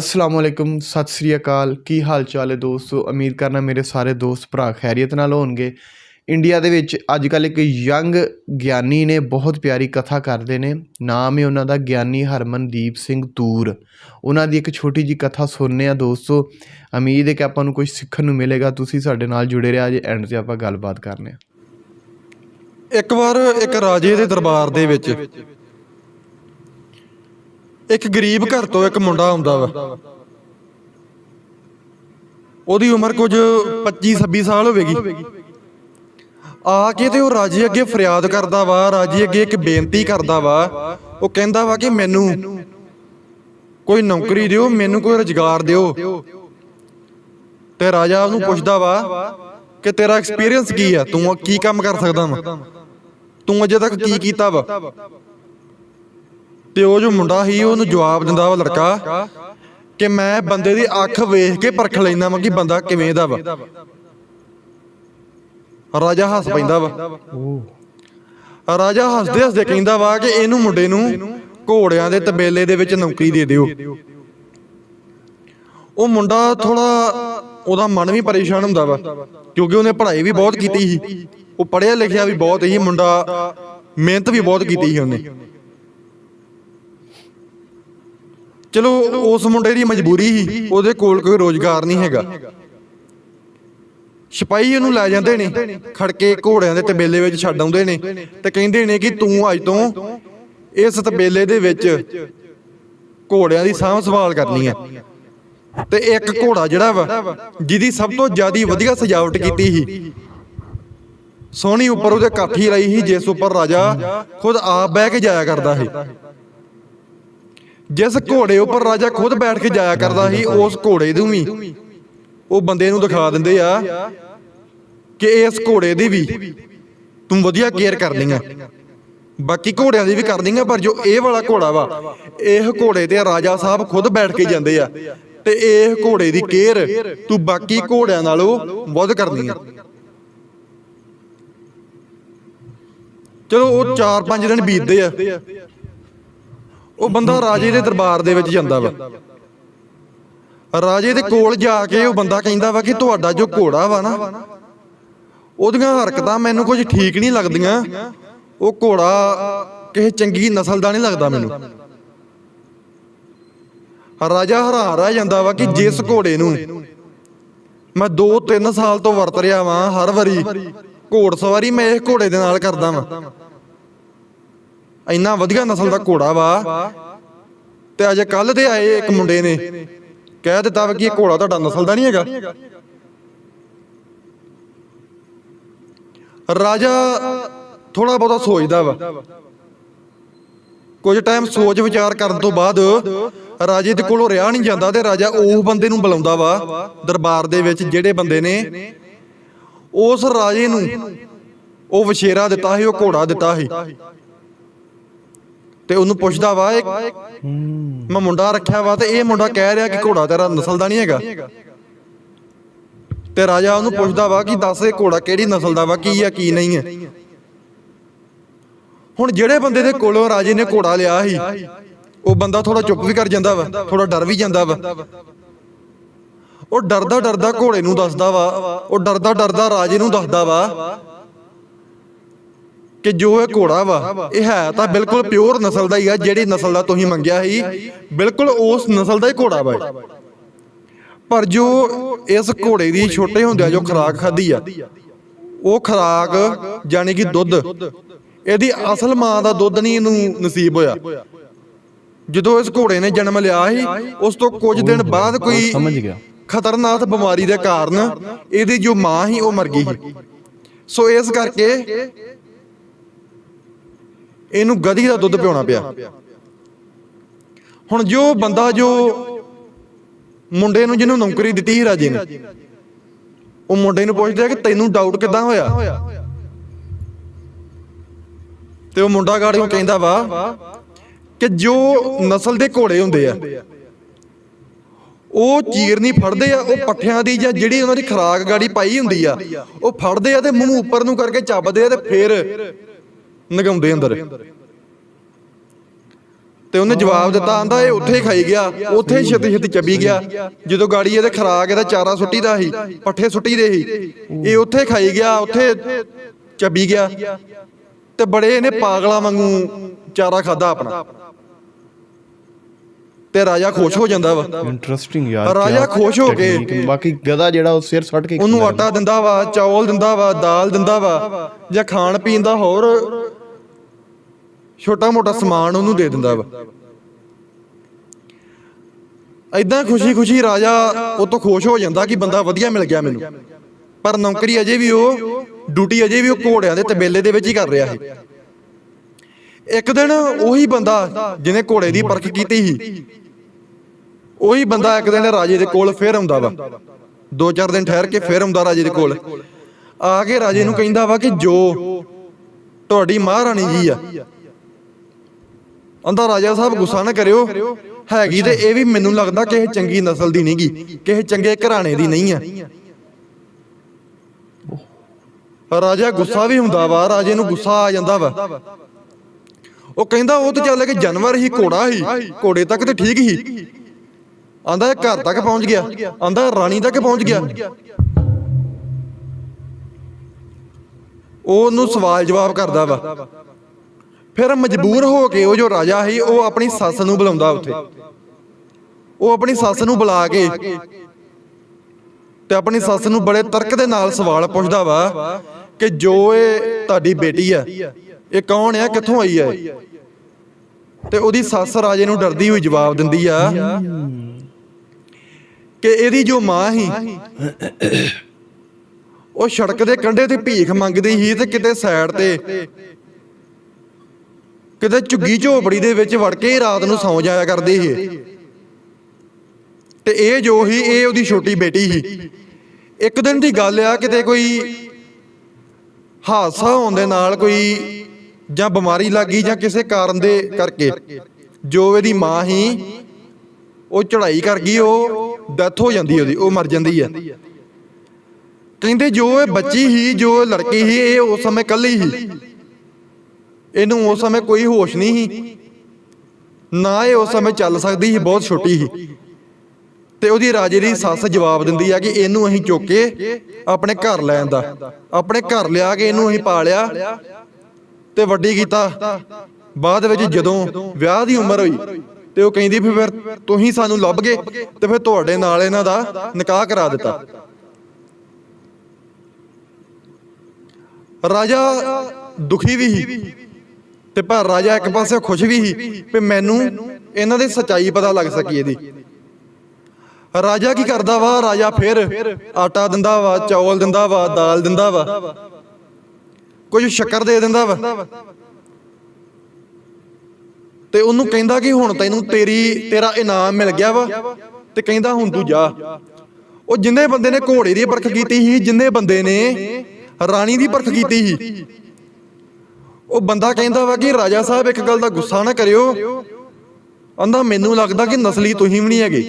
ਅਸਲਾਮ ਵਾਲੇਕੁਮ ਸਤਿ ਸ੍ਰੀ ਅਕਾਲ। ਕੀ ਹਾਲ ਚਾਲ ਹੈ ਦੋਸਤੋ? ਉਮੀਦ ਕਰਨਾ ਮੇਰੇ ਸਾਰੇ ਦੋਸਤ ਭਰਾ ਖੈਰੀਅਤ ਨਾਲ ਹੋਣਗੇ। ਇੰਡੀਆ ਦੇ ਵਿੱਚ ਅੱਜ ਕੱਲ੍ਹ ਇੱਕ ਯੰਗ ਗਿਆਨੀ ਨੇ ਬਹੁਤ ਪਿਆਰੀ ਕਥਾ ਕਰਦੇ ਨੇ। ਨਾਮ ਹੈ ਉਹਨਾਂ ਦਾ ਗਿਆਨੀ ਹਰਮਨਦੀਪ ਸਿੰਘ ਤੂਰ। ਉਹਨਾਂ ਦੀ ਇੱਕ ਛੋਟੀ ਜੀ ਕਥਾ ਸੁਣਨੇ ਆ ਦੋਸਤੋ। ਉਮੀਦ ਹੈ ਕਿ ਆਪਾਂ ਨੂੰ ਕੁਝ ਸਿੱਖਣ ਨੂੰ ਮਿਲੇਗਾ। ਤੁਸੀਂ ਸਾਡੇ ਨਾਲ ਜੁੜੇ ਰਿਹਾ ਜੇ ਐਂਡ ਤੇ ਆਪਾਂ ਗੱਲਬਾਤ ਕਰਨੇ ਆ। ਇੱਕ ਵਾਰ ਇੱਕ ਰਾਜੇ ਦੇ ਦਰਬਾਰ ਦੇ ਵਿੱਚ ਇੱਕ ਗਰੀਬ ਘਰ ਤੋਂ ਇੱਕ ਮੁੰਡਾ ਆਉਂਦਾ ਵਾ। ਉਹਦੀ ਉਮਰ ਕੁਝ 25 26 ਸਾਲ ਹੋਵੇਗੀ। ਆ ਕੇ ਤੇ ਉਹ ਰਾਜੇ ਅੱਗੇ ਫਰਿਆਦ ਕਰਦਾ ਵਾ, ਰਾਜੇ ਅੱਗੇ ਇੱਕ ਬੇਨਤੀ ਕਰਦਾ ਵਾ। ਉਹ ਕਹਿੰਦਾ ਵਾ ਕਿ ਮੈਨੂੰ ਕੋਈ ਨੌਕਰੀ ਦਿਓ, ਮੈਨੂੰ ਕੋਈ ਰੁਜ਼ਗਾਰ ਦਿਓ। ਤੇ ਰਾਜਾ ਉਹਨੂੰ ਪੁੱਛਦਾ ਵਾ ਕਿ ਤੇਰਾ ਐਕਸਪੀਰੀਅੰਸ ਕੀ ਆ? ਤੂੰ ਕੀ ਕੰਮ ਕਰ ਸਕਦਾ ਵਾ? ਤੂੰ ਅਜੇ ਤੱਕ ਕੀ ਕੀਤਾ ਵਾ? ਤੇ ਉਹ ਜੋ ਮੁੰਡਾ ਸੀ, ਉਹਨੂੰ ਜਵਾਬ ਦਿੰਦਾ ਵਾ ਲੜਕਾ ਕਿ ਮੈਂ ਬੰਦੇ ਦੀ ਅੱਖ ਵੇਖ ਕੇ ਪਰਖ ਲੈਂਦਾ ਵਾਂ ਕਿ ਬੰਦਾ ਕਿਵੇਂ ਦਾ ਵਾ। ਰਾਜਾ ਹੱਸ ਪੈਂਦਾ ਵਾ। ਰਾਜਾ ਹੱਸਦੇ ਹੱਸਦੇ ਕਹਿੰਦਾ ਵਾ ਕਿ ਇਹਨੂੰ ਮੁੰਡੇ ਨੂੰ ਘੋੜਿਆਂ ਦੇ ਤਬੇਲੇ ਦੇ ਵਿੱਚ ਨੌਕਰੀ ਦੇ ਦਿਓ। ਉਹ ਮੁੰਡਾ ਥੋੜਾ ਉਹਦਾ ਮਨ ਵੀ ਪਰੇਸ਼ਾਨ ਹੁੰਦਾ ਵਾ, ਕਿਉਂਕਿ ਉਹਨੇ ਪੜ੍ਹਾਈ ਵੀ ਬਹੁਤ ਕੀਤੀ ਸੀ। ਉਹ ਪੜ੍ਹਿਆ ਲਿਖਿਆ ਵੀ ਬਹੁਤ ਸੀ, ਮੁੰਡਾ ਮਿਹਨਤ ਵੀ ਬਹੁਤ ਕੀਤੀ ਸੀ ਉਹਨੇ। ਚਲੋ, ਉਸ ਮੁੰਡੇ ਦੀ ਮਜਬੂਰੀ ਸੀ, ਉਹਦੇ ਕੋਲ ਕੋਈ ਰੋਜ਼ਗਾਰ ਨਹੀਂ ਹੈਗਾ। ਸਿਪਾਹੀ ਉਹਨੂੰ ਲੈ ਜਾਂਦੇ ਨੇ, ਖੜਕੇ ਘੋੜਿਆਂ ਦੇ ਤਬੇਲੇ ਵਿੱਚ ਛੱਡ ਆਉਂਦੇ ਨੇ ਤੇ ਕਹਿੰਦੇ ਨੇ ਕਿ ਤੂੰ ਅੱਜ ਤੋਂ ਇਸ ਤਬੇਲੇ ਦੇ ਵਿੱਚ ਘੋੜਿਆਂ ਦੀ ਸਾਂਭ ਸੰਭਾਲ ਕਰਨੀ ਹੈ। ਤੇ ਇੱਕ ਘੋੜਾ ਜਿਹੜਾ ਵਾ, ਜਿਹਦੀ ਸਭ ਤੋਂ ਜ਼ਿਆਦਾ ਵਧੀਆ ਸਜਾਵਟ ਕੀਤੀ ਸੀ। ਸੋਹਣੀ ਉੱਪਰ ਉਹਦੇ ਕਾਠੀ ਲਾਈ ਸੀ, ਜਿਸ ਉੱਪਰ ਰਾਜਾ ਖੁਦ ਆਪ ਬਹਿ ਕੇ ਜਾਇਆ ਕਰਦਾ ਸੀ। ਜਿਸ ਘੋੜੇ ਉੱਪਰ ਰਾਜਾ ਖੁਦ ਬੈਠ ਕੇ ਜਾਇਆ ਕਰਦਾ ਸੀ ਉਸ ਘੋੜੇ ਨੂੰ ਵੀ। ਉਹ ਬੰਦੇ ਨੂੰ ਦਿਖਾ ਦਿੰਦੇ ਆ ਕਿ ਇਸ ਘੋੜੇ ਦੀ ਵੀ ਤੂੰ ਵਧੀਆ ਕੇਅਰ ਕਰਨੀ ਆ ਬਾਕੀ ਘੋੜਿਆਂ ਦੀ ਵੀ ਕਰਨੀ ਆ ਪਰ ਜੋ ਇਹ ਵਾਲਾ ਘੋੜਾ ਵਾ ਇਹ ਘੋੜੇ ਤੇ ਰਾਜਾ ਸਾਹਿਬ ਖੁਦ ਬੈਠ ਕੇ ਜਾਂਦੇ ਆ। ਤੇ ਇਹ ਘੋੜੇ ਦੀ ਕੇਅਰ ਤੂੰ ਬਾਕੀ ਘੋੜਿਆਂ ਨਾਲੋਂ ਵੱਧ ਕਰਨੀ ਆ। ਚਲੋ ਉਹ 4-5 ਦਿਨ ਬੀਤਦੇ ਆ। ਉਹ ਬੰਦਾ ਰਾਜੇ ਦੇ ਦਰਬਾਰ ਦੇ ਵਿੱਚ ਜਾਂਦਾ ਵਾ। ਰਾਜੇ ਦੇ ਕੋਲ ਜਾ ਕੇ ਉਹ ਬੰਦਾ ਕਹਿੰਦਾ ਵਾ ਕਿ ਤੁਹਾਡਾ ਜੋ ਘੋੜਾ ਵਾ ਨਾ ਉਹਦੀਆਂ ਹਰਕਤਾਂ ਮੈਨੂੰ ਕੁਝ ਠੀਕ ਨਹੀਂ ਲੱਗਦੀਆਂ। ਉਹ ਘੋੜਾ ਕਿਸੇ ਚੰਗੀ ਨਸਲ ਦਾ ਨਹੀਂ ਲੱਗਦਾ ਮੈਨੂੰ। ਰਾਜਾ ਹੈਰਾਨ ਰਹਿ ਜਾਂਦਾ ਵਾ ਕਿ ਜਿਸ ਘੋੜੇ ਨੂੰ ਮੈਂ 2-3 ਸਾਲ ਤੋਂ ਵਰਤ ਰਿਹਾ ਵਾਂ ਹਰ ਵਾਰੀ ਘੋੜ ਸਵਾਰੀ ਮੈਂ ਇਸ ਘੋੜੇ ਦੇ ਨਾਲ ਕਰਦਾ ਵਾਂ। ਇੰਨਾ ਵਧੀਆ ਨਸਲ ਦਾ ਘੋੜਾ ਵਾ ਤੇ ਅਜੇ ਕੱਲ ਦੇ ਆਏ ਇੱਕ ਮੁੰਡੇ ਨੇ। ਕਹਿ ਦਿੱਤਾ ਵਾ ਕਿ ਇਹ ਘੋੜਾ ਤੁਹਾਡਾ ਨਸਲ ਦਾ ਨਹੀਂ ਹੈਗਾ। ਰਾਜਾ ਥੋੜਾ ਬਹੁਤਾ ਸੋਚਦਾ ਵਾ। ਕੁਝ ਟਾਈਮ ਸੋਚ ਵਿਚਾਰ ਕਰਨ ਤੋਂ ਬਾਅਦ ਰਾਜੇ ਦੇ ਕੋਲੋਂ ਰਿਹਾ ਨਹੀਂ ਜਾਂਦਾ ਤੇ ਰਾਜਾ ਉਹ ਬੰਦੇ ਨੂੰ ਬੁਲਾਉਂਦਾ ਵਾ ਦਰਬਾਰ ਦੇ ਵਿੱਚ ਜਿਹੜੇ ਬੰਦੇ ਨੇ। ਉਸ ਰਾਜੇ ਨੂੰ ਉਹ ਵਛੇਰਾ ਦਿੱਤਾ ਸੀ, ਉਹ ਘੋੜਾ ਦਿੱਤਾ ਸੀ। ਤੇ ਉਹਨੂੰ ਪੁੱਛਦਾ ਵਾ ਇਹ ਮੈਂ ਮੁੰਡਾ ਰੱਖਿਆ ਵਾ ਤੇ ਇਹ ਮੁੰਡਾ ਕਹਿ ਰਿਹਾ ਕਿ ਘੋੜਾ ਤੇਰਾ ਨਸਲ ਦਾ ਨਹੀਂ ਹੈਗਾ। ਤੇ ਰਾਜਾ ਉਹਨੂੰ ਪੁੱਛਦਾ ਵਾ ਕਿ ਦੱਸ ਇਹ ਘੋੜਾ ਕਿਹੜੀ ਨਸਲ ਦਾ ਵਾ ਕੀ ਆ ਕੀ ਨਹੀਂ ਹੈ ਹੁਣ ਜਿਹੜੇ ਬੰਦੇ ਦੇ ਕੋਲੋਂ ਰਾਜੇ ਨੇ ਘੋੜਾ ਲਿਆ ਸੀ ਉਹ ਬੰਦਾ ਥੋੜਾ ਚੁੱਪ ਵੀ ਕਰ ਜਾਂਦਾ ਵਾ ਥੋੜਾ ਡਰ ਵੀ ਜਾਂਦਾ ਵਾ। ਉਹ ਡਰਦਾ ਡਰਦਾ ਘੋੜੇ ਨੂੰ ਦੱਸਦਾ ਵਾ ਉਹ ਡਰਦਾ ਡਰਦਾ ਰਾਜੇ ਨੂੰ ਦੱਸਦਾ ਵਾ ਕਿ ਜੋ ਇਹ ਘੋੜਾ ਵਾ ਇਹ ਹੈ ਤਾਂ ਬਿਲਕੁਲ ਪਿਓਰ ਨਸਲ ਦਾ ਹੀ ਆ ਜਿਹੜੀ ਨਸਲ ਦਾ ਤੁਸੀਂ ਮੰਗਿਆ ਸੀ ਬਿਲਕੁਲ ਉਸ ਨਸਲ ਦਾ ਹੀ ਘੋੜਾ ਵਾ। ਪਰ ਜੋ ਇਸ ਘੋੜੇ ਦੀ ਛੋਟੇ ਹੁੰਦਿਆਂ ਜੋ ਖੁਰਾਕ ਖਾਧੀ ਆ ਉਹ ਖੁਰਾਕ ਯਾਨੀ ਕਿ ਦੁੱਧ ਇਹਦੀ ਅਸਲ ਮਾਂ ਦਾ ਦੁੱਧ ਨਹੀਂ ਇਹਨੂੰ ਨਸੀਬ ਹੋਇਆ। ਜਦੋਂ ਇਸ ਘੋੜੇ ਨੇ ਜਨਮ ਲਿਆ ਸੀ ਉਸ ਤੋਂ ਕੁਝ ਦਿਨ ਬਾਅਦ ਕੋਈ ਸਮਝ ਗਿਆ। ਖਤਰਨਾਕ ਬਿਮਾਰੀ ਦੇ ਕਾਰਨ ਇਹਦੀ ਜੋ ਮਾਂ ਸੀ ਉਹ ਮਰ ਗਈ ਸੀ। ਸੋ ਇਸ ਕਰਕੇ ਇਹਨੂੰ ਗਧੀ ਦਾ ਦੁੱਧ ਪਿਉਣਾ ਪਿਆ। ਹੁਣ ਜੋ ਬੰਦਾ ਜੋ ਮੁੰਡੇ ਨੂੰ ਜਿਹਨੂੰ ਨੌਕਰੀ ਦਿੱਤੀ ਸੀ ਰਾਜੇ ਨੇ, ਉਹ ਮੁੰਡੇ ਨੂੰ ਪੁੱਛਦਾ ਕਿ ਤੈਨੂੰ ਡਾਊਟ ਕਿੱਦਾਂ ਹੋਇਆ? ਤੇ ਉਹ ਮੁੰਡਾ ਗਾੜੀਆਂ ਕਹਿੰਦਾ ਵਾ ਕਿ ਜੋ ਨਸਲ ਦੇ ਘੋੜੇ ਹੁੰਦੇ ਆ, ਉਹ ਚੀਰਨੀ ਫੜਦੇ ਆ, ਉਹ ਪੱਠਿਆਂ ਦੀ ਜਾਂ ਜਿਹੜੀ ਉਹਨਾਂ ਦੀ ਖਰਾਕ ਗਾੜੀ ਪਾਈ ਹੁੰਦੀ ਆ, ਉਹ ਫੜਦੇ ਆ ਤੇ ਮੂੰਹ ਉੱਪਰ ਨੂੰ ਕਰਕੇ ਚੱਬਦੇ ਆ ਤੇ ਫੇਰ ਨਗਾਉਂਦੇ ਅੰਦਰ। ਤੇ ਉਹਨੇ ਜਵਾਬ ਦਿੱਤਾ ਆਂਦਾ ਇਹ ਉੱਥੇ ਹੀ ਖਾਈ ਗਿਆ ਉੱਥੇ ਹੀ ਛੇਤੀ ਛੇਤੀ ਚੱਬੀ ਗਿਆ। ਜਦੋਂ ਗਾੜੀ ਇਹਦੇ ਖਰਾਕ ਇਹਦਾ ਚਾਰਾ ਸੁੱਟੀ ਦਾ ਸੀ ਪੱਠੇ ਸੁੱਟੀ ਦੇ ਸੀ ਇਹ ਉੱਥੇ ਖਾਈ ਗਿਆ ਉੱਥੇ ਚੱਬੀ ਗਿਆ। ਤੇ ਬੜੇ ਇਹਨੇ ਪਾਗਲਾਂ ਵਾਂਗੂ ਚਾਰਾ ਖਾਦਾ ਆਪਣਾ। ਤੇ ਰਾਜਾ ਖੁਸ਼ ਹੋ ਜਾਂਦਾ ਵਾ। ਇੰਟਰਸਟਿੰਗ ਯਾਰ ਰਾਜਾ ਖੁਸ਼ ਹੋ ਕੇ-। ਬਾਕੀ ਗਧਾ ਜਿਹੜਾ ਉਹ ਸਿਰ ਸੱਟ ਕੇ ਉਹਨੂੰ ਆਟਾ ਦਿੰਦਾ ਵਾ ਚੌਲ ਦਿੰਦਾ ਵਾ ਦਾਲ ਦਿੰਦਾ ਵਾ ਜਾਂ ਖਾਣ ਪੀਣ ਦਾ ਹੋਰ ਛੋਟਾ ਮੋਟਾ ਸਮਾਨ ਉਹਨੂੰ ਦੇ ਦਿੰਦਾ ਵਾ। ਐਦਾਂ ਖੁਸ਼ੀ ਖੁਸ਼ੀ ਰਾਜਾ ਉਹ ਤੋਂ ਖੁਸ਼ ਹੋ ਜਾਂਦਾ ਕਿ ਬੰਦਾ ਵਧੀਆ ਮਿਲ ਗਿਆ ਮੈਨੂੰ। ਪਰ ਨੌਕਰੀ ਅਜੇ ਵੀ ਉਹ ਡਿਊਟੀ ਅਜੇ ਵੀ ਉਹ ਘੋੜਿਆਂ ਦੇ ਤਬੇਲੇ ਦੇ ਵਿੱਚ ਹੀ ਕਰ ਰਿਹਾ ਸੀ। ਇੱਕ ਦਿਨ ਉਹੀ ਬੰਦਾ ਜਿਹਨੇ ਘੋੜੇ ਦੀ ਪਰਖ ਕੀਤੀ ਸੀ ਉਹੀ ਬੰਦਾ ਇੱਕ ਦਿਨ ਰਾਜੇ ਦੇ ਕੋਲ ਫੇਰ ਆਉਂਦਾ ਵਾ। ਦੋ ਚਾਰ ਦਿਨ ਠਹਿਰ ਕੇ ਫੇਰ ਆਉਂਦਾ ਰਾਜੇ ਦੇ ਕੋਲ। ਆ ਕੇ ਰਾਜੇ ਨੂੰ ਕਹਿੰਦਾ ਵਾ ਕਿ ਜੋ ਤੁਹਾਡੀ ਮਹਾਰਾਣੀ ਜੀ ਆ ਅੰਦਾ ਰਾਜਾ ਸਾਹਿਬ ਗੁੱਸਾ ਨਾ ਕਰਿਓ। ਹੈਗੀ ਤੇ ਇਹ ਵੀ ਮੈਨੂੰ ਲੱਗਦਾ ਕਿਸੇ ਚੰਗੀ ਨਸਲ ਦੀ ਨਹੀਂਗੀ, ਕਿਸੇ ਚੰਗੇ ਘਰਾਣੇ ਦੀ ਨਹੀਂ ਆ। ਰਾਜਾ ਗੁੱਸਾ ਵੀ ਹੁੰਦਾ ਵਾ, ਰਾਜੇ ਨੂੰ ਗੁੱਸਾ ਆ ਜਾਂਦਾ ਵਾ। ਉਹ ਕਹਿੰਦਾ ਉਹ ਤੇ ਚੱਲ ਕੇ ਜਾਨਵਰ ਹੀ, ਘੋੜਾ ਹੀ, ਘੋੜੇ ਤੱਕ ਤੇ ਠੀਕ ਹੀ। ਆਂਦਾ ਘਰ ਤੱਕ ਪਹੁੰਚ ਗਿਆ। ਆਂਦਾ ਰਾਣੀ ਤੱਕ ਪਹੁੰਚ ਗਿਆ। ਉਹ ਉਹਨੂੰ ਸਵਾਲ ਜਵਾਬ ਕਰਦਾ ਵਾ। ਫਿਰ ਮਜਬੂਰ ਹੋ ਕੇ ਉਹ ਜੋ ਰਾਜਾ ਸੀ, ਉਹ ਆਪਣੀ ਸੱਸ ਨੂੰ ਬੁਲਾਉਂਦਾ ਉੱਥੇ। ਉਹ ਆਪਣੀ ਸੱਸ ਨੂੰ ਬੁਲਾ ਕੇ ਤੇ ਆਪਣੀ ਸੱਸ ਨੂੰ ਬੜੇ ਤਰਕ ਦੇ ਨਾਲ ਸਵਾਲ ਪੁੱਛਦਾ ਵਾ ਕਿ ਜੋ ਇਹ ਤੁਹਾਡੀ ਬੇਟੀ ਆ ਇਹ ਕੌਣ ਆ ਕਿੱਥੋਂ ਆਈ ਆ ਤੇ ਉਹਦੀ ਸੱਸ ਰਾਜੇ ਨੂੰ ਡਰਦੀ ਹੋਈ ਜਵਾਬ ਦਿੰਦੀ ਆ ਕਿ ਇਹਦੀ ਜੋ ਮਾਂ ਸੀ, ਉਹ ਸੜਕ ਦੇ ਕੰਢੇ ਤੇ ਭੀਖ ਮੰਗਦੀ ਸੀ ਤੇ ਕਿਤੇ ਸਾਈਡ ਤੇ ਕਿਤੇ ਝੁੱਗੀ ਝੋਪੜੀ ਦੇ ਵਿੱਚ ਵੜ ਕੇ ਰਾਤ ਨੂੰ ਸੌਂ ਜਾਇਆ ਕਰਦੀ ਸੀ। ਤੇ ਇਹ ਜੋ ਹੀ ਇਹ ਉਹਦੀ ਛੋਟੀ ਬੇਟੀ ਸੀ। ਇੱਕ ਦਿਨ ਦੀ ਗੱਲ ਆ, ਕਿਤੇ ਕੋਈ ਹਾਦਸਾ ਹੋਣ ਦੇ ਨਾਲ ਕੋਈ ਜਾਂ ਬਿਮਾਰੀ ਲੱਗੀ ਜਾਂ ਕਿਸੇ ਕਾਰਨ ਦੇ ਕਰਕੇ ਜੋ ਇਹਦੀ ਮਾਂ ਸੀ, ਉਹ ਚੜਾਈ ਕਰ ਗਈ, ਉਹ ਡੈਥ ਹੋ ਜਾਂਦੀ ਉਹਦੀ, ਉਹ ਮਰ ਜਾਂਦੀ ਹੈ ਕਹਿੰਦੇ ਜੋ ਇਹ ਬੱਚੀ ਸੀ, ਜੋ ਇਹ ਲੜਕੀ ਸੀ, ਇਹ ਉਸ ਸਮੇਂ ਕੱਲੀ ਸੀ। ਇਹਨੂੰ ਉਸ ਸਮੇਂ ਕੋਈ ਹੋਸ਼ ਨਹੀਂ ਸੀ। ਨਾ ਇਹ ਉਸ ਸਮੇਂ ਚੱਲ ਸਕਦੀ ਸੀ, ਬਹੁਤ ਛੋਟੀ ਸੀ। ਤੇ ਉਹਦੀ ਰਾਜੇ ਦੀ ਸੱਸ ਜਵਾਬ ਦਿੰਦੀ ਆ ਕਿ ਇਹਨੂੰ ਅਸੀਂ ਚੁੱਕ ਕੇ ਆਪਣੇ ਘਰ ਲੈ ਆਂਦਾ ਆਪਣੇ ਘਰ ਲਿਆ ਕੇ ਇਹਨੂੰ ਅਸੀਂ ਪਾਲਿਆ ਤੇ ਵੱਡੀ ਕੀਤਾ। ਬਾਅਦ ਵਿੱਚ ਜਦੋਂ ਵਿਆਹ ਦੀ ਉਮਰ ਹੋਈ ਤੇ ਉਹ ਕਹਿੰਦੀ ਵੀ ਫਿਰ ਤੁਸੀਂ ਸਾਨੂੰ ਲੱਭ ਗਏ ਤੇ ਫਿਰ ਤੁਹਾਡੇ ਨਾਲ ਇਹਨਾਂ ਦਾ ਨਿਕਾਹ ਕਰਾ ਦਿੱਤਾ। ਰਾਜਾ ਦੁਖੀ ਵੀ ਸੀ। ਤੇ ਪਰ ਰਾਜਾ ਇੱਕ ਪਾਸੇ ਖੁਸ਼ ਵੀ ਸੀ ਵੀ ਮੈਨੂੰ ਇਹਨਾਂ ਦੀ ਸਚਾਈ ਪਤਾ ਲੱਗ ਸਕੀ ਇਹਦੀ। ਰਾਜਾ ਕੀ ਕਰਦਾ ਵਾ? ਰਾਜਾ ਫਿਰ ਆਟਾ ਦਿੰਦਾ ਵਾ, ਚੌਲ ਦਿੰਦਾ ਵਾ, ਦਾਲ ਦਿੰਦਾ ਵਾ। ਕੁਝ ਸ਼ੱਕਰ ਦੇ ਦਿੰਦਾ ਵਾ। ਤੇ ਉਹਨੂੰ ਕਹਿੰਦਾ ਕਿ ਹੁਣ ਤੈਨੂੰ ਤੇਰੀ, ਤੇਰਾ ਇਨਾਮ ਮਿਲ ਗਿਆ ਵਾ ਤੇ ਕਹਿੰਦਾ ਹੁਣ ਤੂੰ ਜਾ। ਉਹ ਜਿੰਨੇ ਬੰਦੇ ਨੇ ਘੋੜੇ ਦੀ ਪਰਖ ਕੀਤੀ ਸੀ, ਜਿੰਨੇ ਬੰਦੇ ਨੇ ਰਾਣੀ ਦੀ ਪਰਖ ਕੀਤੀ ਸੀ ਉਹ ਬੰਦਾ ਕਹਿੰਦਾ ਵਾ ਕਿ ਰਾਜਾ ਸਾਹਿਬ ਇੱਕ ਗੱਲ ਦਾ ਗੁੱਸਾ ਨਾ ਕਰਿਓ। ਆਂਦਾ ਮੈਨੂੰ ਲੱਗਦਾ ਕਿ ਨਸਲੀ ਤੁਸੀਂ ਵੀ ਨਹੀਂ ਹੈਗੇ।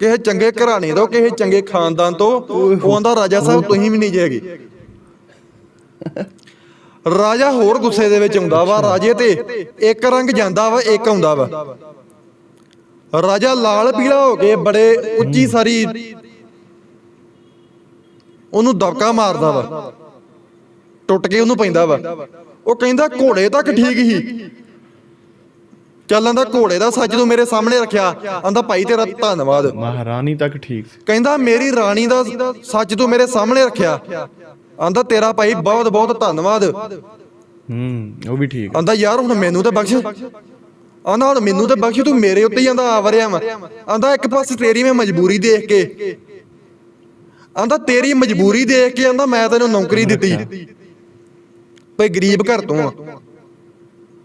ਕਿਸੇ ਚੰਗੇ ਘਰਾਣੇ ਤੋਂ, ਕਿਸੇ ਚੰਗੇ ਖਾਨਦਾਨ ਤੋਂ, ਉਹ ਆਂਦਾ, ਰਾਜਾ ਸਾਹਿਬ, ਤੁਸੀਂ ਵੀ ਨਹੀਂ ਜੇ ਹੈਗੇ। ਰਾਜਾ ਹੋਰ ਗੁੱਸੇ ਦੇ ਵਿੱਚ ਆਉਂਦਾ ਵਾ, ਰਾਜੇ ਤੇ ਇੱਕ ਰੰਗ ਜਾਂਦਾ ਵਾ, ਇੱਕ ਆਉਂਦਾ ਵਾ। ਰਾਜਾ ਲਾਲ ਪੀਲਾ ਹੋ ਕੇ ਬੜੇ ਉੱਚੀ ਸਾਰੀ ਉਹਨੂੰ ਦਬਕਾ ਮਾਰਦਾ ਵਾ। ਟੁੱਟ ਕੇ ਉਹਨੂੰ ਪੈਂਦਾ ਵਾ। ਉਹ ਕਹਿੰਦਾ ਘੋੜੇ ਤੱਕ ਠੀਕ ਹੀ। ਚੱਲਾਂ ਦਾ ਘੋੜੇ ਦਾ ਸੱਚ ਤੂੰ ਮੇਰੇ ਸਾਹਮਣੇ ਰੱਖਿਆ। ਆਂਦਾ ਭਾਈ ਤੇਰਾ ਧੰਨਵਾਦ। ਮਹਾਰਾਣੀ ਤੱਕ ਠੀਕ ਸੀ। ਕਹਿੰਦਾ ਮੇਰੀ ਰਾਣੀ ਦਾ ਸੱਚ ਤੂੰ ਮੇਰੇ ਸਾਹਮਣੇ ਰੱਖਿਆ। ਆਂਦਾ ਤੇਰਾ ਭਾਈ ਬਹੁਤ ਬਹੁਤ ਧੰਨਵਾਦ। ਹੂੰ ਉਹ ਵੀ ਠੀਕ ਆਂਦਾ ਯਾਰ ਹੁਣ ਮੈਨੂੰ ਤੇ ਬਖਸ਼। ਆਂਦਾ ਹੁਣ ਮੈਨੂੰ ਤੇ ਬਖਸ਼ ਤੂੰ ਮੇਰੇ ਉੱਤੇ ਹੀ ਆਂਦਾ ਆਵਰਿਆ ਵਾ। ਆਂਦਾ ਇੱਕ ਪਾਸੇ ਤੇਰੀ ਮੈਂ ਮਜਬੂਰੀ ਦੇਖ ਕੇ। ਆਂਦਾ ਤੇਰੀ ਮਜਬੂਰੀ ਦੇਖ ਕੇ ਆਂਦਾ ਮੈਂ ਤੈਨੂੰ ਨੌਕਰੀ ਦਿੱਤੀ। ਭਈ ਗਰੀਬ ਘਰ ਤੋਂ ਆ।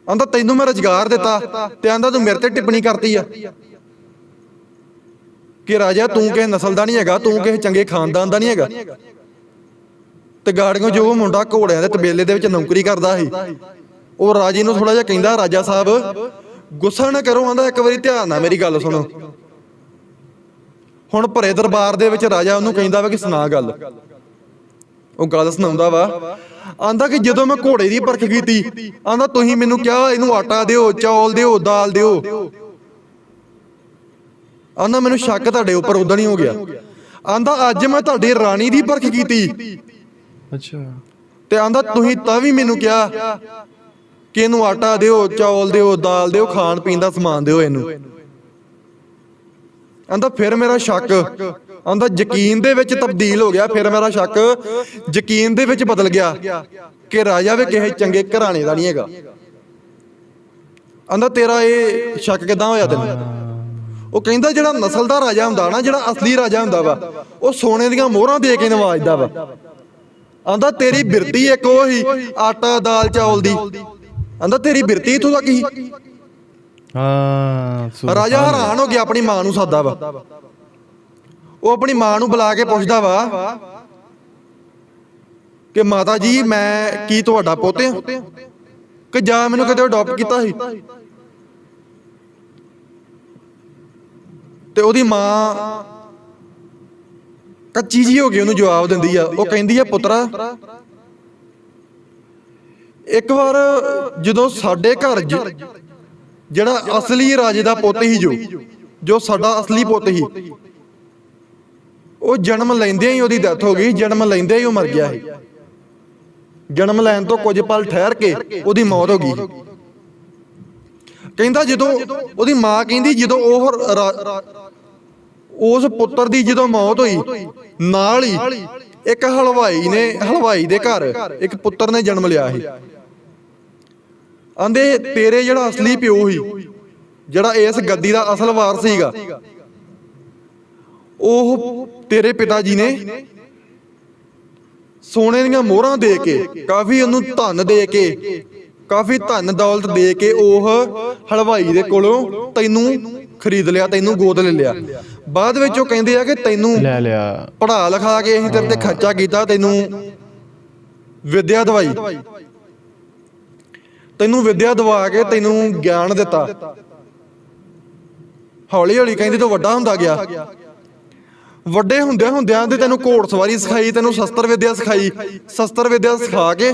ਆਂਦਾ ਤੈਨੂੰ ਮੈਂ ਰੁਜ਼ਗਾਰ ਦਿੱਤਾ ਤੇ ਆਂਦਾ ਤੂੰ ਮੇਰੇ ਤੇ ਟਿੱਪਣੀ ਕਰਤੀ ਆ। ਕਿ ਰਾਜਾ, ਤੂੰ ਕਿਸੇ ਨਸਲ ਦਾ ਨਹੀਂ ਹੈਗਾ, ਤੂੰ ਕਿਸੇ ਚੰਗੇ ਖਾਨਦਾਨ ਦਾ ਨਹੀਂ ਹੈਗਾ। ਤੇ ਗਾੜੀਆਂ ਜੋ ਮੁੰਡਾ ਘੋੜਿਆਂ ਦੇ ਤਬੇਲੇ ਦੇ ਵਿੱਚ ਨੌਕਰੀ ਕਰਦਾ ਸੀ, ਉਹ ਰਾਜੇ ਨੂੰ ਥੋੜਾ ਜਿਹਾ ਕਹਿੰਦਾ, ਰਾਜਾ ਸਾਹਿਬ, ਗੁੱਸਾ ਨਾ ਕਰੋ ਆਂਦਾ ਇੱਕ ਵਾਰੀ ਧਿਆਨ ਨਾਲ ਮੇਰੀ ਗੱਲ ਸੁਣੋ। ਹੁਣ ਭਰੇ ਦਰਬਾਰ ਦੇ ਵਿੱਚ ਰਾਜਾ ਉਹਨੂੰ ਕਹਿੰਦਾ ਵਾ ਕਿ ਸੁਣਾ ਗੱਲ। ਉਹ ਗੱਲ ਸੁਣਾਉਂਦਾ ਵਾ ਆਂਦਾ ਕਿ ਜਦੋਂ ਮੈਂ ਘੋੜੇ ਦੀ ਪਰਖ ਕੀਤੀ ਆਂਦਾ ਤੁਸੀਂ ਮੈਨੂੰ ਕਿਹਾ ਇਹਨੂੰ ਆਟਾ ਦਿਓ ਚੌਲ ਦਿਓ ਦਾਲ ਦਿਓ। ਆਂਦਾ ਮੈਨੂੰ ਸ਼ੱਕ ਤੁਹਾਡੇ ਉੱਪਰ ਉਦੋਂ ਹੀ ਹੋ ਗਿਆ। ਆਂਦਾ ਅੱਜ ਮੈਂ ਤੁਹਾਡੀ ਰਾਣੀ ਦੀ ਪਰਖ ਕੀਤੀ। ਅੱਛਾ। ਤੇ ਆਂਦਾ ਤੁਸੀਂ ਤਾਂ ਵੀ ਮੈਨੂੰ ਕਿਹਾ ਕਿ ਇਹਨੂੰ ਆਟਾ ਦਿਓ ਚੌਲ ਦਿਓ ਦਾਲ ਦਿਓ ਖਾਣ ਪੀਣ ਦਾ ਸਮਾਨ ਦਿਓ ਇਹਨੂੰ। ਆਂਦਾ ਫਿਰ ਮੇਰਾ ਸ਼ੱਕ ਆਂਦਾ ਯਕੀਨ ਦੇ ਵਿੱਚ ਤਬਦੀਲ ਹੋ ਗਿਆ ਫਿਰ ਮੇਰਾ ਸ਼ੱਕ ਯਕੀਨ ਦੇ ਵਿੱਚ ਬਦਲ ਗਿਆ ਕਿ ਰਾਜਾ ਵੀ ਕਿਸੇ ਚੰਗੇ ਘਰਾਣੇ ਦਾ ਨਹੀਂ ਹੈਗਾ। ਆਂਦਾ ਤੇਰਾ ਇਹ ਸ਼ੱਕ ਕਿਦਾਂ ਹੋਇਆ ਤੈਨੂੰ? ਉਹ ਕਹਿੰਦਾ ਜਿਹੜਾ ਨਸਲ ਦਾ ਰਾਜਾ ਹੁੰਦਾ ਨਾ ਜਿਹੜਾ ਅਸਲੀ ਰਾਜਾ ਹੁੰਦਾ ਵਾ ਉਹ ਸੋਨੇ ਦੀਆਂ ਮੋਹਰਾਂ ਦੇ ਕੇ ਨਵਾਜਦਾ ਵਾ। ਆਂਦਾ ਤੇਰੀ ਬਿਰਤੀ ਇੱਕ ਉਹ ਹੀ ਆਟਾ ਦਾਲ ਚਾਵਲ ਦੀ। ਆਂਦਾ ਤੇਰੀ ਬਿਰਤੀ ਇਥੋਂ ਤੱਕ ਹੀ ਹਾਂ ਰਾਜਾ ਹੈਰਾਨ ਹੋ ਗਿਆ ਆਪਣੀ ਮਾਂ ਨੂੰ ਸਾਦਾ ਵਾ। ਉਹ ਆਪਣੀ ਮਾਂ ਨੂੰ ਬੁਲਾ ਕੇ ਪੁੱਛਦਾ ਵਾ ਕਿ ਮਾਤਾ ਜੀ, ਮੈਂ ਕੀ ਤੁਹਾਡਾ ਪੁੱਤ ਆ? ਕਿ ਜਾਂ ਮੈਨੂੰ ਕਿਤੇ ਅਡਾਪਟ ਕੀਤਾ ਸੀ? ਤੇ ਉਹਦੀ ਮਾਂ ਕੱਚੀ ਜੀ ਹੋ ਗਈ ਉਹਨੂੰ ਜਵਾਬ ਦਿੰਦੀ ਆ। ਉਹ ਕਹਿੰਦੀ ਆ, ਪੁੱਤਰਾ, ਇੱਕ ਵਾਰ ਜਦੋਂ ਸਾਡੇ ਘਰ ਜਿਹੜਾ ਅਸਲੀ ਰਾਜੇ ਦਾ ਪੁੱਤ ਹੀ ਜੋ ਜੋ ਸਾਡਾ ਅਸਲੀ ਪੁੱਤ ਹੀ ਉਹ ਜਨਮ ਲੈਂਦਿਆਂ ਹੀ ਉਹਦੀ ਡੈਥ ਹੋ ਗਈ, ਜਨਮ ਲੈਂਦਿਆਂ ਹੀ ਉਹ ਮਰ ਗਿਆ ਸੀ। ਜਨਮ ਲੈਣ ਤੋਂ ਕੁਝ ਪਲ ਠਹਿਰ ਕੇ ਉਹਦੀ ਮੌਤ ਹੋ ਗਈ। ਕਹਿੰਦਾ ਜਦੋਂ ਉਹਦੀ ਮਾਂ ਕਹਿੰਦੀ ਜਦੋਂ ਉਹ ਉਸ ਪੁੱਤਰ ਦੀ ਜਦੋਂ ਮੌਤ ਹੋਈ, ਨਾਲ ਹੀ ਇੱਕ ਹਲਵਾਈ ਨੇ, ਹਲਵਾਈ ਦੇ ਘਰ ਇੱਕ ਪੁੱਤਰ ਨੇ ਜਨਮ ਲਿਆ ਸੀ। ਆਂਦੇ ਤੇਰੇ ਜਿਹੜਾ ਅਸਲੀ ਪਿਓ ਸੀ, ਜਿਹੜਾ ਇਸ ਗੱਦੀ ਦਾ ਅਸਲ ਵਾਰਸ ਸੀਗਾ ਉਹ ਤੇਰੇ ਪਿਤਾ ਜੀ ਨੇ ਸੋਨੇ ਦੀਆਂ ਮੋਹਰਾਂ ਦੇ ਕੇ ਕਾਫੀ ਉਹਨੂੰ ਧਨ ਦੇ ਕੇ ਕਾਫੀ ਧਨ ਦੌਲਤ ਦੇ ਕੇ ਉਹ ਹਲਵਾਈ ਦੇ ਕੋਲੋਂ ਤੈਨੂੰ ਖਰੀਦ ਲਿਆ ਤੈਨੂੰ ਗੋਦ ਲੈ ਲਿਆ। ਬਾਅਦ ਵਿੱਚ ਉਹ ਕਹਿੰਦੇ ਆ ਕਿ ਤੈਨੂੰ ਲੈ ਲਿਆ। ਪੜਾ ਲਿਖਾ ਕੇ ਅਸੀਂ ਤੇਰੇ ਤੇ ਖਰਚਾ ਕੀਤਾ ਤੈਨੂੰ ਵਿਦਿਆ ਦਵਾਈ। ਤੈਨੂੰ ਵਿਦਿਆ ਦਵਾ ਕੇ ਤੈਨੂੰ ਗਿਆਨ ਦਿੱਤਾ। ਹੌਲੀ ਹੌਲੀ ਕਹਿੰਦੇ ਤੂੰ ਵੱਡਾ ਹੁੰਦਾ ਗਿਆ। ਵੱਡੇ ਹੁੰਦਿਆਂ ਹੁੰਦਿਆਂ ਤੇ ਤੈਨੂੰ ਘੋੜ ਸਵਾਰੀ ਸਿਖਾਈ, ਤੈਨੂੰ ਸ਼ਸਤਰ ਵਿਦਿਆ ਸਿਖਾਈ। ਸ਼ਸਤਰ ਵਿਦਿਆ ਸਿਖਾ ਕੇ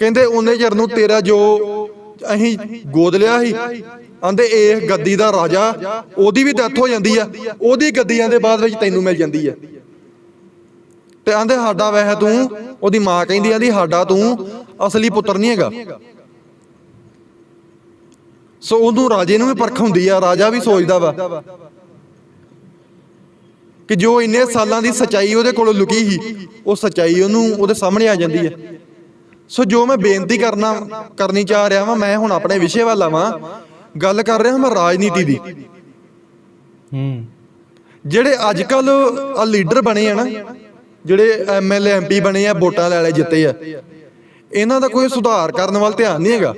ਕਹਿੰਦੇ ਉਹਨੇ ਚਿਰ ਨੂੰ ਤੇਰਾ ਜੋ ਅਸੀਂ ਗੋਦ ਲਿਆ ਸੀ, ਆਂਦੇ ਇਹ ਗੱਦੀ ਦਾ ਰਾਜਾ, ਉਹਦੀ ਵੀ ਡੈਥ ਹੋ ਜਾਂਦੀ ਆ, ਉਹਦੀ ਗੱਦੀਆਂ ਦੇ ਬਾਅਦ ਵਿੱਚ ਤੈਨੂੰ ਮਿਲ ਜਾਂਦੀ ਆ। ਤੇ ਆਂਦੇ ਸਾਡਾ ਵੈਸੇ ਤੂੰ, ਉਹਦੀ ਮਾਂ ਕਹਿੰਦੀ, ਆਂਦੀ ਸਾਡਾ ਤੂੰ ਅਸਲੀ ਪੁੱਤਰ ਨਹੀਂ ਹੈਗਾ। ਸੋ ਉਹਨੂੰ ਰਾਜੇ ਨੂੰ ਵੀ ਪਰਖ ਹੁੰਦੀ ਆ, ਰਾਜਾ ਵੀ ਸੋਚਦਾ ਵਾ। ਕਿ ਜੋ ਇੰਨੇ ਸਾਲਾਂ ਦੀ ਸਚਾਈ ਉਹਦੇ ਕੋਲੋਂ ਲੁਕੀ ਸੀ ਉਹ ਸਚਾਈ ਉਹਨੂੰ ਉਹਦੇ ਸਾਹਮਣੇ ਆ ਜਾਂਦੀ ਹੈ। ਸੋ ਜੋ ਮੈਂ ਬੇਨਤੀ ਕਰਨਾ ਕਰਨੀ ਚਾਹ ਰਿਹਾ ਵਾਂ ਮੈਂ ਹੁਣ ਆਪਣੇ ਵਿਸ਼ੇ ਵੱਲ ਆਵਾਂ। ਗੱਲ ਕਰ ਰਿਹਾ ਮੈਂ ਰਾਜਨੀਤੀ ਦੀ। ਹੂੰ। ਜਿਹੜੇ ਅੱਜ ਕੱਲ ਆ ਲੀਡਰ ਬਣੇ ਆ ਨਾ ਜਿਹੜੇ ਐਮਐਲਏ ਐਮਪੀ ਬਣੇ ਆ ਵੋਟਾਂ ਲੈ ਲੈ ਜਿੱਤੇ ਆ ਇਹਨਾਂ ਦਾ ਕੋਈ ਸੁਧਾਰ ਕਰਨ ਵੱਲ ਧਿਆਨ ਨਹੀਂ ਹੈਗਾ।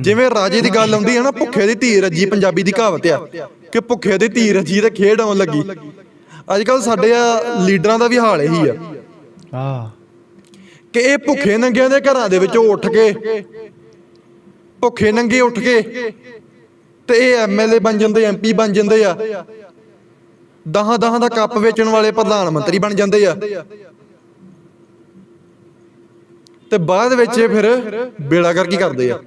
ਜਿਵੇਂ ਰਾਜੇ ਦੀ ਗੱਲ ਆਉਂਦੀ ਹੈ ਨਾ ਭੁੱਖੇ ਦੀ ਧੀ ਰੱਜੀ ਪੰਜਾਬੀ ਦੀ ਕਹਾਵਤ ਆ ਕਿ ਭੁੱਖੇ ਦੀ ਧੀ ਰੱਜੀ ਤੇ ਖੇਡ ਆਉਣ ਲੱਗੀ। ਅੱਜ ਕੱਲ ਸਾਡੇ ਆ ਲੀਡਰਾਂ ਦਾ ਵੀ ਹਾਲ ਇਹੀ ਆ। ਆ ਕਿ ਇਹ ਭੁੱਖੇ ਨੰਗਿਆਂ ਦੇ ਘਰਾਂ ਦੇ ਵਿੱਚੋਂ ਉੱਠ ਕੇ ਭੁੱਖੇ ਨੰਗੇ ਉੱਠ ਕੇ ਤੇ ਇਹ ਐਮਐਲਏ ਬਣ ਜਾਂਦੇ ਐਮਪੀ ਬਣ ਜਾਂਦੇ ਆ। ਦਹਾਂ ਦਹਾਂ ਦਾ ਕੱਪ ਵੇਚਣ ਵਾਲੇ ਪ੍ਰਧਾਨ ਮੰਤਰੀ ਬਣ ਜਾਂਦੇ ਆ। ਤੇ ਬਾਅਦ ਵਿੱਚ ਇਹ ਫਿਰ ਬੇੜਾ ਕਰ ਕੀ ਕਰਦੇ ਆ।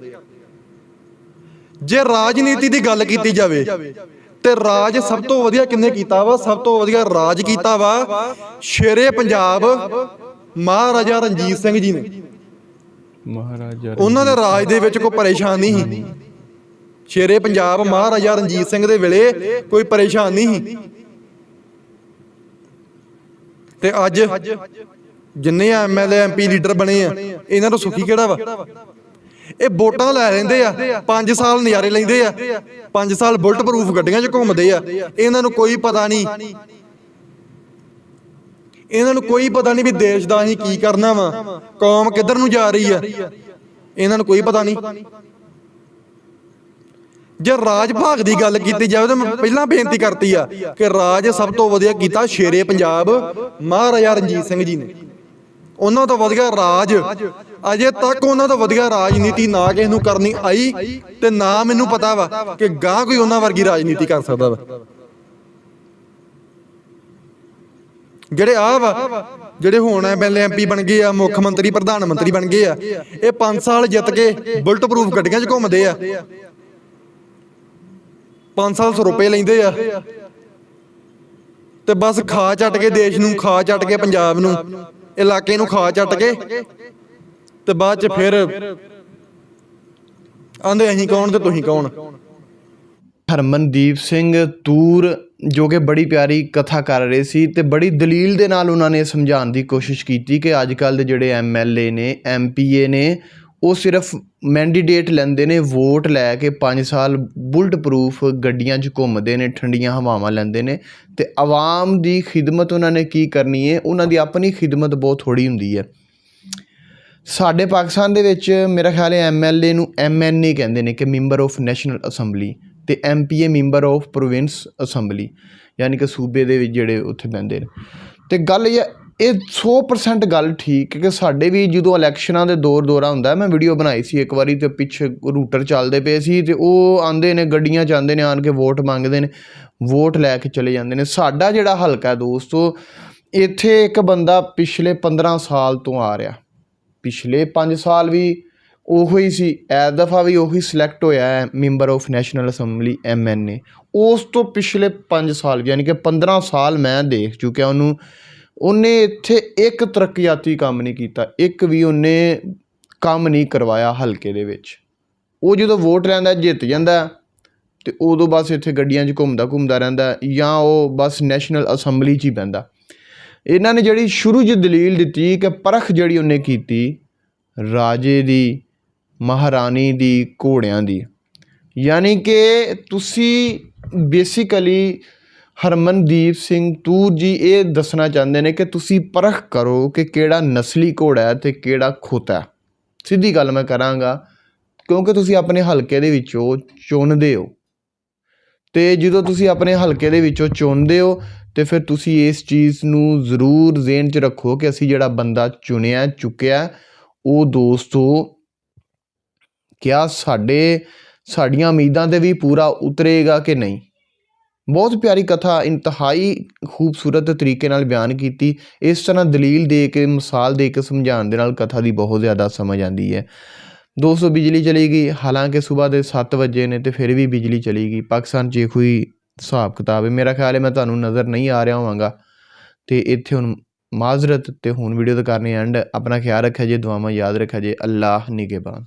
ਜੇ ਰਾਜਨੀਤੀ ਦੀ ਗੱਲ ਕੀਤੀ ਜਾਵੇ ਤੇ ਰਾਜ ਸਭ ਤੋਂ ਵਧੀਆ ਕਿੰਨੇ ਕੀਤਾ ਵਾ? ਸਭ ਤੋਂ ਵਧੀਆ ਰਾਜ ਕੀਤਾ ਵਾ ਸ਼ੇਰੇ ਪੰਜਾਬ ਮਹਾਰਾਜਾ ਰਣਜੀਤ ਸਿੰਘ ਜੀ ਨੇ। ਮਹਾਰਾਜਾ ਉਹਨਾਂ ਦੇ ਰਾਜ ਦੇ ਵਿੱਚ ਕੋਈ ਪਰੇਸ਼ਾਨ ਨਹੀਂ ਸੀ। ਸ਼ੇਰੇ ਪੰਜਾਬ ਮਹਾਰਾਜਾ ਰਣਜੀਤ ਸਿੰਘ ਦੇ ਵੇਲੇ ਕੋਈ ਪਰੇਸ਼ਾਨ ਨਹੀਂ ਸੀ। ਤੇ ਅੱਜ ਜਿੰਨੇ ਐਮਐਲਏ ਐਮਪੀ ਲੀਡਰ ਬਣੇ ਆ ਇਹਨਾਂ ਤੋਂ ਸੁਖੀ ਕਿਹੜਾ ਵਾ? ਇਹ ਵੋਟਾਂ ਲੈ ਲੈਂਦੇ ਆ। 5 ਸਾਲ ਨਜ਼ਾਰੇ ਲੈਂਦੇ ਆ। 5 ਸਾਲ ਬੁਲਟ ਪ੍ਰੂਫ ਗੱਡੀਆਂ 'ਚ ਘੁੰਮਦੇ ਆ। ਇਹਨਾਂ ਨੂੰ ਕੋਈ ਪਤਾ ਨਹੀਂ। ਇਹਨਾਂ ਨੂੰ ਕੋਈ ਪਤਾ ਨਹੀਂ ਵੀ ਦੇਸ਼ ਦਾ ਅਸੀਂ ਕੀ ਕਰਨਾ ਵਾ। ਕੌਮ ਕਿੱਧਰ ਨੂੰ ਜਾ ਰਹੀ ਆ। ਇਹਨਾਂ ਨੂੰ ਕੋਈ ਪਤਾ ਨਹੀਂ। ਜੇ ਰਾਜ ਭਾਗ ਦੀ ਗੱਲ ਕੀਤੀ ਜਾਵੇ ਤਾਂ ਮੈਂ ਪਹਿਲਾਂ ਬੇਨਤੀ ਕਰਤੀ ਆ ਕਿ ਰਾਜ ਸਭ ਤੋਂ ਵਧੀਆ ਕੀਤਾ ਸ਼ੇਰੇ ਪੰਜਾਬ ਮਹਾਰਾਜਾ ਰਣਜੀਤ ਸਿੰਘ ਜੀ ਨੇ। ਉਹਨਾਂ ਤੋਂ ਵਧੀਆ ਰਾਜ। ਅਜੇ ਤੱਕ ਉਹਨਾਂ ਤੋਂ ਵਧੀਆ ਰਾਜਨੀਤੀ ਨਾ ਕਿਸੇ ਨੂੰ ਕਰਨੀ ਆਈ ਤੇ ਨਾ ਮੈਨੂੰ ਪਤਾ ਵਾ ਕਿ ਗਾਂ ਕੋਈ ਉਹਨਾਂ ਵਰਗੀ ਰਾਜਨੀਤੀ ਕਰ ਸਕਦਾ ਵਾ। ਜਿਹੜੇ ਆ ਵਾ, ਜਿਹੜੇ ਹੁਣ ਐਮਐਲਏ ਐਮਪੀ ਬਣ ਗਏ ਆ, ਮੁੱਖ ਮੰਤਰੀ, ਪ੍ਰਧਾਨ ਮੰਤਰੀ ਬਣ ਗਏ ਆ, ਇਹ 5 ਸਾਲ ਜਿੱਤ ਕੇ ਬੁਲਟ ਪ੍ਰੂਫ ਗੱਡੀਆਂ 'ਚ ਘੁੰਮਦੇ ਆ। 5 ਸਾਲ ਸੌ ਰੁਪਏ ਲੈਂਦੇ ਆ। ਤੇ ਬਸ ਖਾ ਚੱਟ ਕੇ ਦੇਸ਼ ਨੂੰ, ਖਾ ਚੱਟ ਕੇ ਪੰਜਾਬ ਨੂੰ, ਇਲਾਕੇ ਨੂੰ ਖਾ ਚੱਟ ਕੇ ਤੇ ਬਾਅਦ ਚ ਫਿਰ ਆਂਦੇ, ਅਸੀਂ ਕੌਣ ਤੇ ਤੁਸੀਂ ਕੌਣ? ਹਰਮਨਦੀਪ ਸਿੰਘ ਤੂਰ, ਜੋ ਕਿ ਬੜੀ ਪਿਆਰੀ ਕਥਾ ਕਰ ਰਹੇ ਸੀ ਤੇ ਬੜੀ ਦਲੀਲ ਦੇ ਨਾਲ ਉਹਨਾਂ ਨੇ ਸਮਝਾਉਣ ਦੀ ਕੋਸ਼ਿਸ਼ ਕੀਤੀ ਕਿ ਅੱਜ ਕੱਲ ਦੇ ਜਿਹੜੇ ਐਮਐਲਏ ਨੇ ਐਮਪੀਏ ਨੇ, ਉਹ ਸਿਰਫ ਮੈਂਡੀਡੇਟ ਲੈਂਦੇ ਨੇ, ਵੋਟ ਲੈ ਕੇ 5 ਸਾਲ ਬੁਲਟ ਪ੍ਰੂਫ ਗੱਡੀਆਂ 'ਚ ਘੁੰਮਦੇ ਨੇ, ਠੰਡੀਆਂ ਹਵਾਵਾਂ ਲੈਂਦੇ ਨੇ ਤੇ ਆਵਾਮ ਦੀ ਖਿਦਮਤ ਉਹਨਾਂ ਨੇ ਕੀ ਕਰਨੀ ਹੈ ਉਹਨਾਂ ਦੀ ਆਪਣੀ ਖਿਦਮਤ ਬਹੁਤ ਥੋੜੀ ਹੁੰਦੀ ਹੈ ਸਾਡੇ ਪਾਕਿਸਤਾਨ ਦੇ ਵਿੱਚ ਮੇਰਾ ਖਿਆਲ ਹੈ ਐਮਐਲਏ ਨੂੰ ਐਮਐਨਏ ਕਹਿੰਦੇ ਨੇ ਕਿ ਮੈਂਬਰ ਆਫ ਨੈਸ਼ਨਲ ਅਸੈਂਬਲੀ ਤੇ MPA member of province assembly ਯਾਨੀ ਕਿ ਸੂਬੇ ਦੇ ਵਿੱਚ ਜਿਹੜੇ ਉੱਥੇ ਬਹਿੰਦੇ ਨੇ। ਤੇ ਗੱਲ ਇਹ ਹੈ, ਇਹ 100% ਗੱਲ ਠੀਕ ਹੈ ਕਿ ਸਾਡੇ ਵੀ ਜਦੋਂ ਇਲੈਕਸ਼ਨਾਂ ਦੇ ਦੌਰ ਦੌਰਾ ਹੁੰਦਾ ਮੈਂ ਵੀਡੀਓ ਬਣਾਈ ਸੀ ਇੱਕ ਵਾਰੀ ਤੇ ਪਿੱਛੇ ਰੂਟਰ ਚੱਲਦੇ ਪਏ ਸੀ ਤੇ ਉਹ ਆਂਦੇ ਨੇ ਗੱਡੀਆਂ ਚ ਆਉਂਦੇ ਨੇ ਆਣ ਕੇ ਵੋਟ ਮੰਗਦੇ ਨੇ ਵੋਟ ਲੈ ਕੇ ਚਲੇ ਜਾਂਦੇ ਨੇ। ਸਾਡਾ ਜਿਹੜਾ ਹਲਕਾ ਦੋਸਤੋ ਇੱਥੇ ਇੱਕ ਬੰਦਾ ਪਿਛਲੇ 15 ਸਾਲ ਤੋਂ ਆ ਰਿਹਾ। ਪਿਛਲੇ 5 ਸਾਲ ਵੀ ਉਹੋ ਹੀ ਸੀ ਐ ਦਫਾ ਵੀ ਉਹੀ ਸਿਲੈਕਟ ਹੋਇਆ ਹੈ member of national assembly MNA ਉਸ ਤੋਂ ਪਿਛਲੇ 5 ਸਾਲ ਯਾਨੀ ਕਿ 15 ਸਾਲ ਮੈਂ ਦੇਖ ਚੁੱਕਿਆ ਉਹਨੂੰ, ਉਹਨੇ ਇੱਥੇ ਇੱਕ ਤਰੱਕੀਆਤੀ ਕੰਮ ਨਹੀਂ ਕੀਤਾ, ਇੱਕ ਵੀ ਉਹਨੇ ਕੰਮ ਨਹੀਂ ਕਰਵਾਇਆ ਹਲਕੇ ਦੇ ਵਿੱਚ। ਉਹ ਜਦੋਂ ਵੋਟ ਲੈਂਦਾ, ਜਿੱਤ ਜਾਂਦਾ, ਤੇ ਉਦੋਂ ਬਸ ਇੱਥੇ ਗੱਡੀਆਂ 'ਚ ਘੁੰਮਦਾ ਘੁੰਮਦਾ ਰਹਿੰਦਾ ਜਾਂ ਉਹ ਬਸ ਨੈਸ਼ਨਲ ਅਸੈਂਬਲੀ 'ਚ ਹੀ ਬਹਿੰਦਾ। ਇਹਨਾਂ ਨੇ ਜਿਹੜੀ ਸ਼ੁਰੂ 'ਚ ਦਲੀਲ ਦਿੱਤੀ ਕਿ ਪਰਖ ਜਿਹੜੀ ਉਹਨੇ ਕੀਤੀ ਰਾਜੇ ਦੀ, ਮਹਾਰਾਣੀ ਦੀ, ਘੋੜਿਆਂ ਦੀ। ਯਾਨੀ ਕਿ ਤੁਸੀਂ ਬੇਸਿਕਲੀ ਹਰਮਨਦੀਪ ਸਿੰਘ ਤੂਰ ਜੀ ਇਹ ਦੱਸਣਾ ਚਾਹੁੰਦੇ ਨੇ ਕਿ ਤੁਸੀਂ ਪਰਖ ਕਰੋ ਕਿ ਕਿਹੜਾ ਨਸਲੀ ਘੋੜਾ ਹੈ ਤੇ ਕਿਹੜਾ ਖੋਤਾ ਹੈ। ਸਿੱਧੀ ਗੱਲ ਮੈਂ ਕਰਾਂਗਾ, ਕਿਉਂਕਿ ਤੁਸੀਂ ਆਪਣੇ ਹਲਕੇ ਦੇ ਵਿੱਚੋਂ ਚੁਣਦੇ ਹੋ। ਤੇ ਜਦੋਂ ਤੁਸੀਂ ਆਪਣੇ ਹਲਕੇ ਦੇ ਵਿੱਚੋਂ ਚੁਣਦੇ ਹੋ, ਤੇ ਫਿਰ ਤੁਸੀਂ ਇਸ ਚੀਜ਼ ਨੂੰ ਜ਼ਰੂਰ ਜ਼ੇਨ 'ਚ ਰੱਖੋ ਕਿ ਅਸੀਂ ਜਿਹੜਾ ਬੰਦਾ ਚੁਣਿਆ, ਚੁੱਕਿਆ, ਉਹ ਦੋਸਤੋ, ਕਿਆ ਸਾਡੇ, ਸਾਡੀਆਂ ਉਮੀਦਾਂ ਤੇ ਵੀ ਪੂਰਾ ਉਤਰੇਗਾ ਕਿ ਨਹੀਂ? ਬਹੁਤ ਪਿਆਰੀ ਕਥਾ, ਇੰਤਹਾਈ ਖੂਬਸੂਰਤ ਤਰੀਕੇ ਨਾਲ ਬਿਆਨ ਕੀਤੀ। ਇਸ ਤਰ੍ਹਾਂ ਦਲੀਲ ਦੇ ਕੇ, ਮਿਸਾਲ ਦੇ ਕੇ, ਸਮਝਾਉਣ ਦੇ ਨਾਲ ਕਥਾ ਦੀ ਬਹੁਤ ਜ਼ਿਆਦਾ ਸਮਝ ਆਉਂਦੀ ਹੈ। ਦੋ ਸੌ ਬਿਜਲੀ ਚਲੀ ਗਈ ਹਾਲਾਂਕਿ ਸੁਬਾਹ ਦੇ ਸੱਤ ਵਜੇ ਨੇ ਅਤੇ ਫਿਰ ਵੀ ਬਿਜਲੀ ਚਲੀ ਗਈ ਪਾਕਿਸਤਾਨ 'ਚ ਇਹੋ ਹੀ ਹਿਸਾਬ ਕਿਤਾਬ ਹੈ। ਮੇਰਾ ਖਿਆਲ ਹੈ ਮੈਂ ਤੁਹਾਨੂੰ ਨਜ਼ਰ ਨਹੀਂ ਆ ਰਿਹਾ ਹੋਵਾਂਗਾ। ਅਤੇ ਇੱਥੇ ਹੁਣ ਮਾਜ਼ਰਤ ਅਤੇ ਹੁਣ ਵੀਡੀਓ ਦਾ ਕਰਨੀ ਐਂਡ ਆਪਣਾ ਖਿਆਲ ਰੱਖਿਆ ਜੇ ਦੁਆਵਾਂ ਯਾਦ ਰੱਖਿਆ ਜੇ ਅੱਲਾਹ ਨਿਗਹਿਬਾਨ।